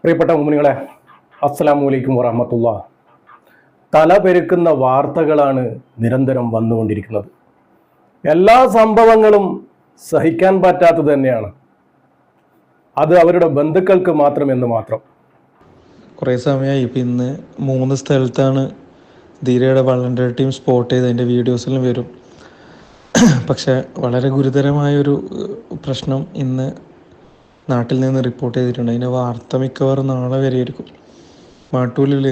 പ്രിയപ്പെട്ട മുമിനികളെ അസ്സാം വലൈക്കും വറഹമത്തുള്ള. തല പെരുക്കുന്ന വാർത്തകളാണ് നിരന്തരം വന്നുകൊണ്ടിരിക്കുന്നത്. എല്ലാ സംഭവങ്ങളും സഹിക്കാൻ പറ്റാത്തത് തന്നെയാണ്. അത് അവരുടെ ബന്ധുക്കൾക്ക് മാത്രം എന്ന് മാത്രം. കുറേ സമയമായി ഇപ്പം ഇന്ന് മൂന്ന് സ്ഥലത്താണ് ധീരയുടെ വളണ്ടിയർ ടീം സ്പോട്ട് ചെയ്ത് അതിന്റെ വീഡിയോസിലും വരും. പക്ഷേ വളരെ ഗുരുതരമായൊരു പ്രശ്നം ഇന്ന് നാട്ടിൽ നിന്ന് റിപ്പോർട്ട് ചെയ്തിട്ടുണ്ട്. അതിന്റെ വാർത്ത മിക്കവാറും നാളെ വരെ എടുക്കും മാട്ടൂലിൽ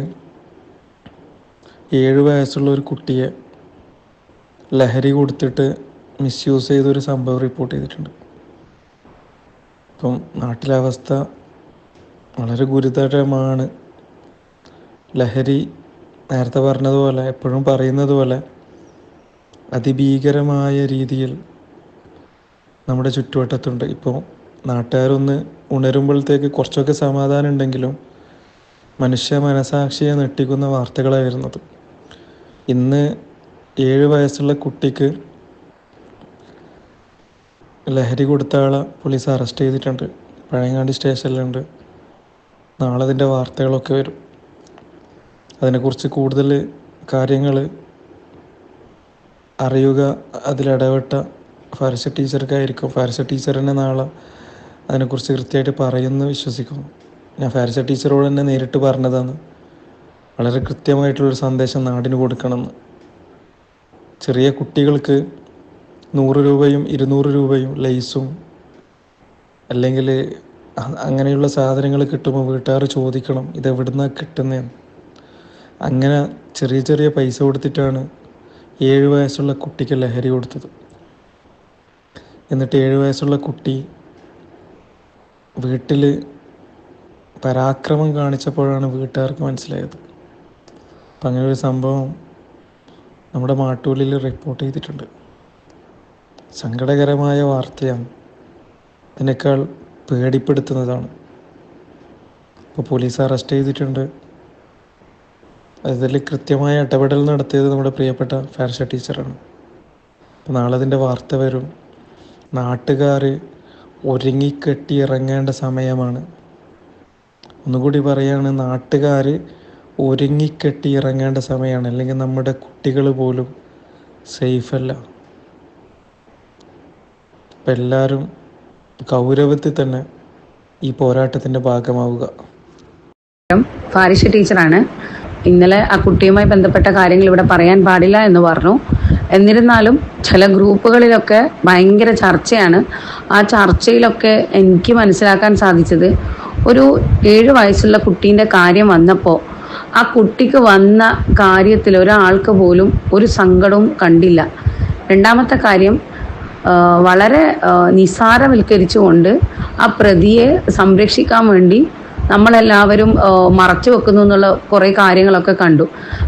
ഏഴ് വയസ്സുള്ള ഒരു കുട്ടിയെ ലഹരി കൊടുത്തിട്ട് മിസ്യൂസ് ചെയ്തൊരു സംഭവം റിപ്പോർട്ട് ചെയ്തിട്ടുണ്ട്. ഇപ്പം നാട്ടിലെ അവസ്ഥ വളരെ ഗുരുതരമാണ്. ലഹരി നേരത്തെ പറഞ്ഞതുപോലെ എപ്പോഴും പറയുന്നത് പോലെ അതിഭീകരമായ രീതിയിൽ നമ്മുടെ ചുറ്റുവട്ടത്തുണ്ട്. ഇപ്പോൾ നാട്ടുകാരൊന്ന് ഉണരുമ്പോഴത്തേക്ക് കുറച്ചൊക്കെ സമാധാനം ഉണ്ടെങ്കിലും മനുഷ്യ മനസാക്ഷിയെ നെട്ടിക്കുന്ന വാർത്തകളായിരുന്നത്. ഇന്ന് ഏഴ് വയസ്സുള്ള കുട്ടിക്ക് ലഹരി കൊടുത്ത ആളെ പോലീസ് അറസ്റ്റ് ചെയ്തിട്ടുണ്ട്. പഴയങ്ങാടി സ്റ്റേഷനിലുണ്ട്. നാളെ അതിന്റെ വാർത്തകളൊക്കെ വരും. അതിനെക്കുറിച്ച് കൂടുതൽ കാര്യങ്ങൾ അറിയുക. അതിലിടപെട്ട ഫാരിസ ടീച്ചർക്കായിരിക്കും. ഫാരിസ ടീച്ചറിനെ നാളെ അതിനെക്കുറിച്ച് കൃത്യമായിട്ട് പറയുമെന്ന് വിശ്വസിക്കുന്നു. ഞാൻ ഫാരിസ ടീച്ചറോട് തന്നെ നേരിട്ട് പറഞ്ഞതാണ്. വളരെ കൃത്യമായിട്ടുള്ളൊരു സന്ദേശം നാടിന് കൊടുക്കണമെന്ന്. ചെറിയ കുട്ടികൾക്ക് നൂറ് രൂപയും ഇരുന്നൂറ് രൂപയും ലൈസും അല്ലെങ്കിൽ അങ്ങനെയുള്ള സാധനങ്ങൾ കിട്ടുമ്പോൾ വീട്ടുകാർ ചോദിക്കണം ഇത് എവിടുന്നാ കിട്ടുന്നതെന്ന് അങ്ങനെ ചെറിയ ചെറിയ പൈസ കൊടുത്തിട്ടാണ് ഏഴ് വയസ്സുള്ള കുട്ടിക്ക് ലഹരി കൊടുത്തത്. എന്നിട്ട് ഏഴ് വയസ്സുള്ള കുട്ടി വീട്ടിൽ പരാക്രമം കാണിച്ചപ്പോഴാണ് വീട്ടുകാർക്ക് മനസ്സിലായത്. അപ്പം അങ്ങനെ ഒരു സംഭവം നമ്മുടെ മാട്ടൂലിൽ റിപ്പോർട്ട് ചെയ്തിട്ടുണ്ട്. സങ്കടകരമായ വാർത്തയാണ്. ഇതിനേക്കാൾ പേടിപ്പെടുത്തുന്നതാണ്. ഇപ്പോൾ പോലീസ് അറസ്റ്റ് ചെയ്തിട്ടുണ്ട്. അതിൽ കൃത്യമായ ഇടപെടൽ നടത്തിയത് നമ്മുടെ പ്രിയപ്പെട്ട ഫാർഷ ടീച്ചറാണ് അപ്പോൾ നാളെ അതിന്റെ വാർത്ത വരും. നാട്ടുകാർ ഒരുങ്ങിക്കെട്ടി ഇറങ്ങേണ്ട സമയമാണ്. ഒന്നുകൂടി പറയാണ് നാട്ടുകാർ ഒരുങ്ങിക്കെട്ടി ഇറങ്ങേണ്ട സമയമാണ്. അല്ലെങ്കിൽ നമ്മുടെ കുട്ടികൾ പോലും സേഫല്ല. അപ്പം എല്ലാവരും ഗൗരവത്തിൽ തന്നെ ഈ പോരാട്ടത്തിന്റെ ഭാഗമാവുക. ഫാരിഷ ടീച്ചറാണ്. ഇന്നലെ ആ കുട്ടിയുമായി ബന്ധപ്പെട്ട കാര്യങ്ങൾ ഇവിടെ പറയാൻ പാടില്ല എന്ന് പറഞ്ഞു. എന്നിരുന്നാലും ചില ഗ്രൂപ്പുകളിലൊക്കെ ഭയങ്കര ചർച്ചയാണ്. ആ ചർച്ചയിലൊക്കെ എനിക്ക് മനസ്സിലാക്കാൻ സാധിച്ചത് ഒരു ഏഴ് വയസ്സുള്ള കുട്ടീന്റെ കാര്യം വന്നപ്പോൾ ആ കുട്ടിക്ക് വന്ന കാര്യത്തിൽ ഒരാൾക്ക് പോലും ഒരു സങ്കടവും കണ്ടില്ല. രണ്ടാമത്തെ കാര്യം വളരെ നിസാരവൽക്കരിച്ചുകൊണ്ട് ആ പ്രതിയെ സംരക്ഷിക്കാൻ വേണ്ടി നമ്മളെല്ലാവരും മറച്ചു വെക്കുന്നു എന്നുള്ള കുറേ കാര്യങ്ങളൊക്കെ കണ്ടു.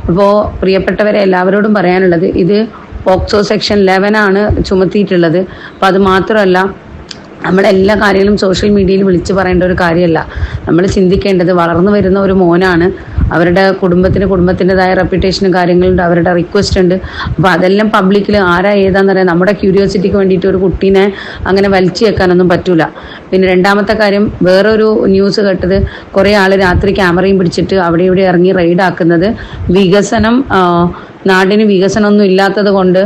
അപ്പോൾ പ്രിയപ്പെട്ടവരെ എല്ലാവരോടും പറയാനുള്ളത് ഇത് പോക്സോ സെക്ഷൻ ലെവൻ ആണ് ചുമത്തിയിട്ടുള്ളത്. അപ്പോൾ അത് മാത്രമല്ല നമ്മുടെ എല്ലാ കാര്യങ്ങളും സോഷ്യൽ മീഡിയയിൽ വിളിച്ചു പറയേണ്ട ഒരു കാര്യമല്ല. നമ്മൾ ചിന്തിക്കേണ്ടത് വളർന്നു വരുന്ന ഒരു മോനാണ്. അവരുടെ കുടുംബത്തിന് കുടുംബത്തിന്റെതായ റെപ്യൂട്ടേഷനും കാര്യങ്ങളുണ്ട് അവരുടെ റിക്വസ്റ്റ് ഉണ്ട്. അപ്പോൾ അതെല്ലാം പബ്ലിക്കിൽ ആരാ ഏതാന്ന് പറയാം നമ്മുടെ ക്യൂരിയോസിറ്റിക്ക് വേണ്ടിയിട്ട് ഒരു കുട്ടീനെ അങ്ങനെ വലിച്ചു വെക്കാനൊന്നും പറ്റൂല. പിന്നെ രണ്ടാമത്തെ കാര്യം വേറൊരു ന്യൂസ് കേട്ടത് കുറേ ആൾ രാത്രി ക്യാമറയും പിടിച്ചിട്ട് അവിടെ ഇവിടെ ഇറങ്ങി റെയ്ഡാക്കുന്നത് വികസനം നാടിന് വികസനമൊന്നും ഇല്ലാത്തത് കൊണ്ട്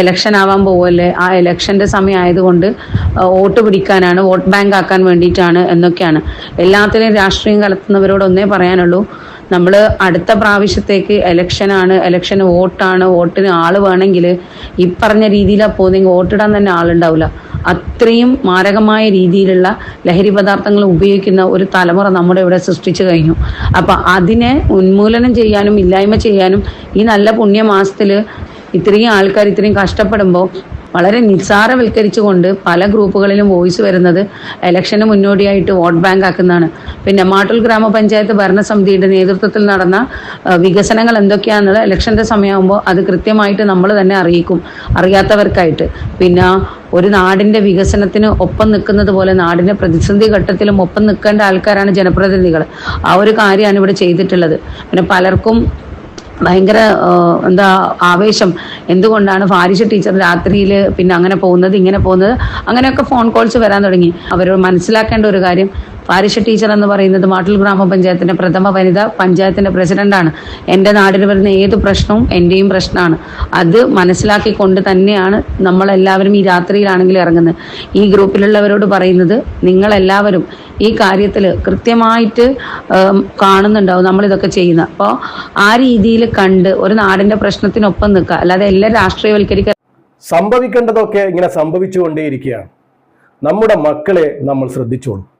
എലക്ഷൻ ആവാൻ പോവല്ലേ? ആ എലക്ഷന്റെ സമയം ആയതുകൊണ്ട് വോട്ട് പിടിക്കാനാണ് വോട്ട് ബാങ്ക് ആക്കാൻ വേണ്ടിയിട്ടാണ് എന്നൊക്കെയാണ്. എല്ലാത്തിലും രാഷ്ട്രീയം കലർത്തുന്നവരോട് ഒന്നേ പറയാനുള്ളൂ. നമ്മൾ അടുത്ത പ്രാവശ്യത്തേക്ക് ഇലക്ഷനാണ് ഇലക്ഷൻ വോട്ടാണ് വോട്ടിന് ആൾ വേണമെങ്കിൽ ഈ പറഞ്ഞ രീതിയിലാണ് പോകുന്നെങ്കിൽ വോട്ടിടാൻ തന്നെ ആളുണ്ടാവില്ല അത്രയും മാരകമായ രീതിയിലുള്ള ലഹരി പദാർത്ഥങ്ങൾ ഉപയോഗിക്കുന്ന ഒരു തലമുറ നമ്മുടെ ഇവിടെ സൃഷ്ടിച്ചു കഴിഞ്ഞു. അപ്പം അതിനെ ഉന്മൂലനം ചെയ്യാനും ഇല്ലായ്മ ചെയ്യാനും ഈ നല്ല പുണ്യമാസത്തിൽ ഇത്രയും ആൾക്കാർ ഇത്രയും കഷ്ടപ്പെടുമ്പോൾ വളരെ നിസ്സാരവൽക്കരിച്ചുകൊണ്ട് പല ഗ്രൂപ്പുകളിലും വോയിസ് വരുന്നത് ഇലക്ഷന് മുന്നോടിയായിട്ട് വോട്ട് ബാങ്ക് ആക്കുന്നതാണ്. പിന്നെ മാട്ടുൽ ഗ്രാമപഞ്ചായത്ത് ഭരണസമിതിയുടെ നേതൃത്വത്തിൽ നടന്ന വികസനങ്ങൾ എന്തൊക്കെയാണെന്നുള്ളത് ഇലക്ഷന്റെ സമയമാകുമ്പോൾ അത് കൃത്യമായിട്ട് നമ്മൾ തന്നെ അറിയിക്കും അറിയാത്തവർക്കായിട്ട്. പിന്നെ ഒരു നാടിന്റെ വികസനത്തിന് ഒപ്പം നിൽക്കുന്നത് പോലെ നാടിന്റെ പ്രതിസന്ധി ഘട്ടത്തിലും ഒപ്പം നിൽക്കേണ്ട ആൾക്കാരാണ് ജനപ്രതിനിധികൾ. ആ ഒരു കാര്യമാണ് ഇവിടെ ചെയ്തിട്ടുള്ളത്. പിന്നെ പലർക്കും ഭയങ്കര എന്താ ആവേശം. എന്തുകൊണ്ടാണ് ഫാരിഷ ടീച്ചർ രാത്രിയിൽ പിന്നെ അങ്ങനെ പോകുന്നത് ഇങ്ങനെ പോകുന്നത്? അങ്ങനെയൊക്കെ ഫോൺ കോൾസ് വരാൻ തുടങ്ങി. അവർ മനസ്സിലാക്കേണ്ട ഒരു കാര്യം പാരിഷ ടീച്ചർ എന്ന് പറയുന്നത് മാട്ടിൽ ഗ്രാമപഞ്ചായത്തിന്റെ പ്രഥമ വനിത പഞ്ചായത്തിന്റെ പ്രസിഡന്റാണ്. എന്റെ നാടിന് വരുന്ന ഏത് പ്രശ്നവും എന്റെയും പ്രശ്നമാണ്. അത് മനസ്സിലാക്കിക്കൊണ്ട് തന്നെയാണ് നമ്മളെല്ലാവരും ഈ രാത്രിയിലാണെങ്കിൽ ഇറങ്ങുന്നത്. ഈ ഗ്രൂപ്പിലുള്ളവരോട് പറയുന്നത് നിങ്ങളെല്ലാവരും ഈ കാര്യത്തിൽ കൃത്യമായിട്ട് കാണുന്നുണ്ടാവും നമ്മൾ ഇതൊക്കെ ചെയ്യുന്നത്. അപ്പോൾ ആ രീതിയിൽ കണ്ട് ഒരു നാടിന്റെ പ്രശ്നത്തിനൊപ്പം നിൽക്കുക. അല്ലാതെ എല്ലാം രാഷ്ട്രീയവൽക്കരിക്കുക സംഭവിക്കേണ്ടതൊക്കെ ഇങ്ങനെ സംഭവിച്ചുകൊണ്ടേയിരിക്കുകയാണ്. നമ്മുടെ മക്കളെ നമ്മൾ ശ്രദ്ധിച്ചോളൂ.